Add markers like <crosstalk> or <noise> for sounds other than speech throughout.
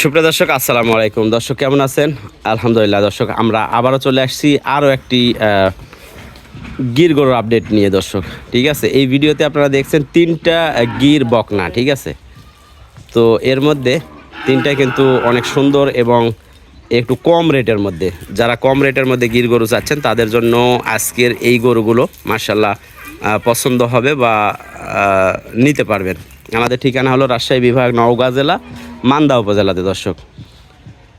সুপ্রিয় দর্শক, আসসালামু আলাইকুম। দর্শক, কেমন আছেন? আলহামদুলিল্লাহ, দর্শক, আমরা আবারও চলে আসছি আরও একটি গির গরুর আপডেট নিয়ে, দর্শক। ঠিক আছে? এই ভিডিওতে আপনারা দেখছেন তিনটা গির বকনা, ঠিক আছে? তো এর মধ্যে তিনটা কিন্তু অনেক সুন্দর এবং একটু কম রেটের মধ্যে। যারা কম রেটের মধ্যে গির গরু চাচ্ছেন, তাদের জন্য আজকের এই গরুগুলো মার্শাল্লাহ পছন্দ হবে বা নিতে পারবেন। আমাদের ঠিকানা হলো রাজশাহী বিভাগ, নওগাঁ জেলা। মান্দা উপজেলাতে, দর্শক।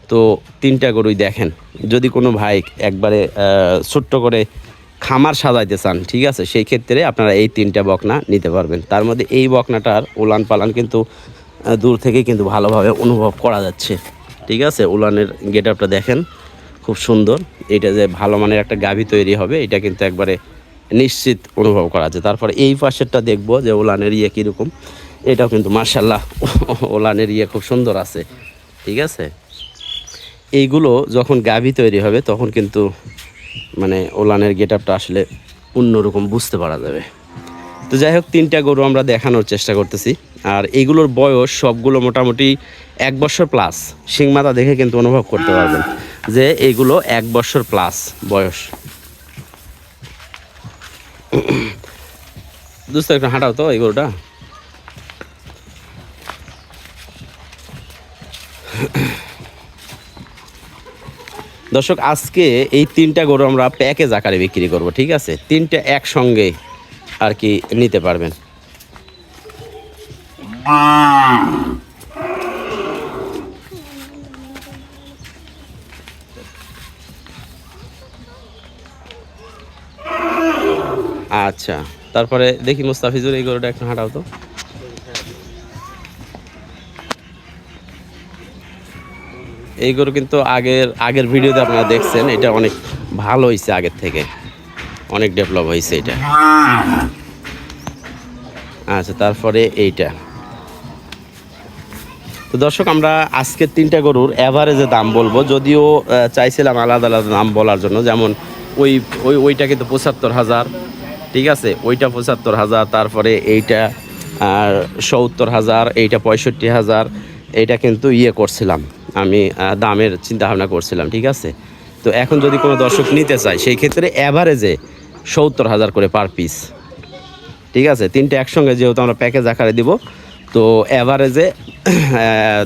তো তিনটা গরুই দেখেন। যদি কোনো ভাই একবারে ছোট্ট করে খামার সাজাইতে চান, ঠিক আছে, সেই ক্ষেত্রে আপনারা এই তিনটা বকনা নিতে পারবেন। তার মধ্যে এই বকনাটার উলান পালান কিন্তু দূর থেকে কিন্তু ভালোভাবে অনুভব করা যাচ্ছে। ঠিক আছে, উলানের গেট আপটা দেখেন, খুব সুন্দর। এটা যে ভালো মানের একটা গাভী তৈরি হবে, এটা কিন্তু একবারে নিশ্চিত অনুভব করা যাচ্ছে। তারপরে এই পাশেরটা দেখব যে উলানের ইয়ে কীরকম। এটাও কিন্তু মার্শাল্লাহ ওলানের ইয়ে খুব সুন্দর আছে, ঠিক আছে? এইগুলো যখন গাভি তৈরি হবে, তখন কিন্তু মানে ওলানের গেট আপটা আসলে অন্যরকম বুঝতে পারা যাবে। তো যাই হোক, তিনটা গরু আমরা দেখানোর চেষ্টা করতেছি, আর এইগুলোর বয়স সবগুলো মোটামুটি এক বছর প্লাস শিংমাতা দেখে কিন্তু অনুভব করতে পারবেন যে এইগুলো এক বছর প্লাস বয়স। দোস্ত, একটু হাঁটাও তো এই গরুটা। দর্শক, আজকে এই তিনটা গরু আমরা প্যাকেজ আকারে বিক্রি করব, ঠিক আছে? তিনটা একসঙ্গে আর কি নিতে পারবেন। আচ্ছা তারপরে দেখি মুস্তাফিজুর, এই গরুটা একটু হাঁটাও তো। এই গরু কিন্তু আগের আগের ভিডিওতে আপনারা দেখছেন, এটা অনেক ভালো হয়েছে আগের থেকে। অনেক ডেভেলপ হয়েছে এটা। আচ্ছা তারপরে এইটা। তো দর্শক, আমরা আজকের তিনটা গরুর অ্যাভারেজে দাম বলব, যদিও চাইছিলাম আলাদা আলাদা দাম বলার জন্য। যেমন ওই ওই, ওইটা কিন্তু পঁচাত্তর হাজার, ঠিক আছে? ওইটা পঁচাত্তর হাজার, তারপরে এইটা সত্তর হাজার, এইটা পঁয়ষট্টি হাজার, এইটা কিন্তু ইয়ে করছিলাম। আমি দামের চিন্তা ভাবনা করছিলাম, ঠিক আছে? তো এখন যদি কোনো দর্শক নিতে চায়, সেই ক্ষেত্রে অ্যাভারেজে সত্তর হাজার করে পার পিস ঠিক আছে? তিনটে একসঙ্গে যেহেতু আমরা প্যাকেজ আকারে দিব, তো অ্যাভারেজে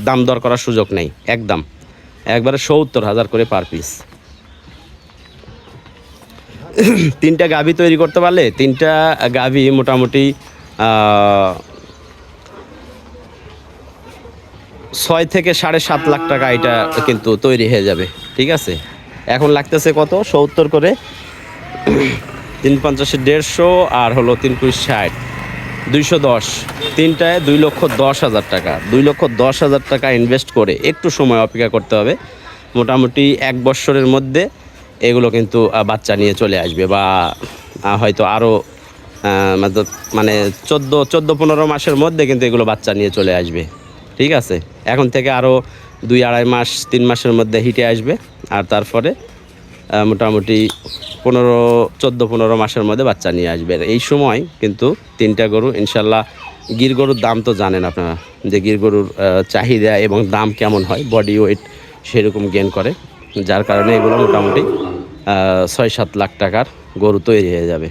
দাম দর করার সুযোগ নেই, একদম। একবারে সত্তর হাজার করে পার পিস তিনটা গাভী তৈরি করতে পারলে, তিনটা গাভী মোটামুটি ছয় থেকে সাড়ে সাত লাখ টাকা এটা কিন্তু তৈরি হয়ে যাবে, ঠিক আছে? এখন লাগতেছে কত? সত্তর করে। তিন পঞ্চাশে দেড়শো আর হলো তিন কুড়ি ষাট। দুইশো দশ। তিনটায় দুই লক্ষ দশ হাজার টাকা। দুই লক্ষ দশ হাজার টাকা ইনভেস্ট করে একটু সময় অপেক্ষা করতে হবে। মোটামুটি এক বৎসরের মধ্যে এগুলো কিন্তু বাচ্চা নিয়ে চলে আসবে বা হয়তো আরও মানে চোদ্দ চোদ্দ পনেরো মাসের মধ্যে কিন্তু এগুলো বাচ্চা নিয়ে চলে আসবে। ঠিক আছে? এখন থেকে আরও দুই, আড়াই মাস, তিন মাসের মধ্যে হিটে আসবে। আর তারপরে মোটামুটি পনেরো, চোদ্দ, পনেরো মাসের মধ্যে বাচ্চা নিয়ে আসবে। এই সময় কিন্তু তিনটা গরু, ইনশাল্লাহ গির গরুর দাম তো জানেন আপনারা, যে গির গরুর চাহিদা এবং দাম কেমন হয় বডি ওয়েট সেরকম গেন করে। যার কারণে এগুলো মোটামুটি ছয়, সাত লাখ টাকার গরু তৈরি হয়ে যাবে।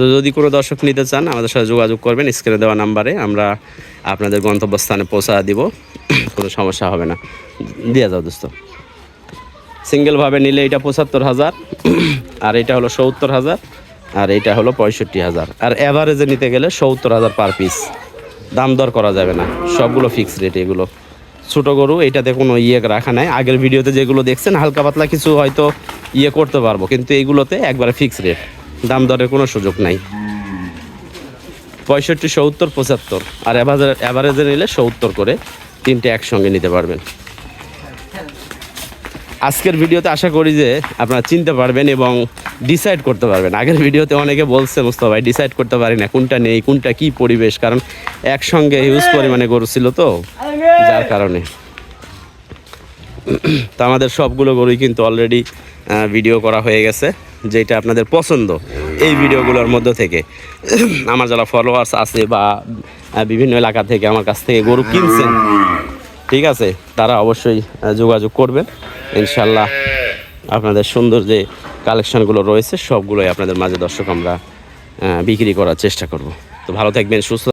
তো যদি কোনো দর্শক নিতে চান, আমাদের সাথে যোগাযোগ করবেন, স্ক্রিনে দেওয়া নাম্বারে আমরা আপনাদের গন্তব্যস্থানে পৌঁছা দিব। <clears throat> কোনো সমস্যা হবে না। দিয়ে যাও দোস্ত। সিঙ্গেলভাবে নিলে এটা পঁচাত্তর হাজার। <clears throat> আর এটা হলো সত্তর হাজার। আর এটা হলো পঁয়ষট্টি হাজার। আর অ্যাভারেজে নিতে গেলে সত্তর হাজার পার পিস দাম দর করা যাবে না। সবগুলো ফিক্স রেট এগুলো। ছোটো গরু, এটাতে কোনো ইয়ে রাখা নাই। আগের ভিডিওতে যেগুলো দেখছেন, হালকা পাতলা কিছু হয়তো ইয়ে করতে পারব। কিন্তু এইগুলোতে একবারে ফিক্স রেট দাম দরের কোনো সুযোগ নাই। পঁয়ষট্টি, সত্তর, পঁচাত্তর। আর অ্যাভারেজে অ্যাভারেজে নিলে সত্তর করে তিনটে একসঙ্গে নিতে পারবেন। আজকের ভিডিওতে আশা করি যে আপনারা চিনতে পারবেন এবং ডিসাইড করতে পারবেন। আগের ভিডিওতে অনেকে বলছে, মুস্তফা ভাই ডিসাইড করতে পারি না, কোনটা নেই, কোনটা কি পরিবেশ? কারণ একসঙ্গে হিউজ পরিমাণে গরু ছিল তো, যার কারণে। তো আমাদের সবগুলো গরুই কিন্তু অলরেডি ভিডিও করা হয়ে গেছে, যেটা আপনাদের পছন্দ। এই ভিডিওগুলোর মধ্য থেকে <clears throat> আমার যারা ফলোয়ার্স আছে বা বিভিন্ন এলাকা থেকে আমার কাছ থেকে গরু কিনছেন, ঠিক আছে, তারা অবশ্যই যোগাযোগ করবেন। ইনশাল্লাহ আপনাদের সুন্দর যে কালেকশানগুলো রয়েছে, সবগুলোই আপনাদের মাঝে দর্শক আমরা বিক্রি করার চেষ্টা করব। তো ভালো থাকবেন, সুস্থ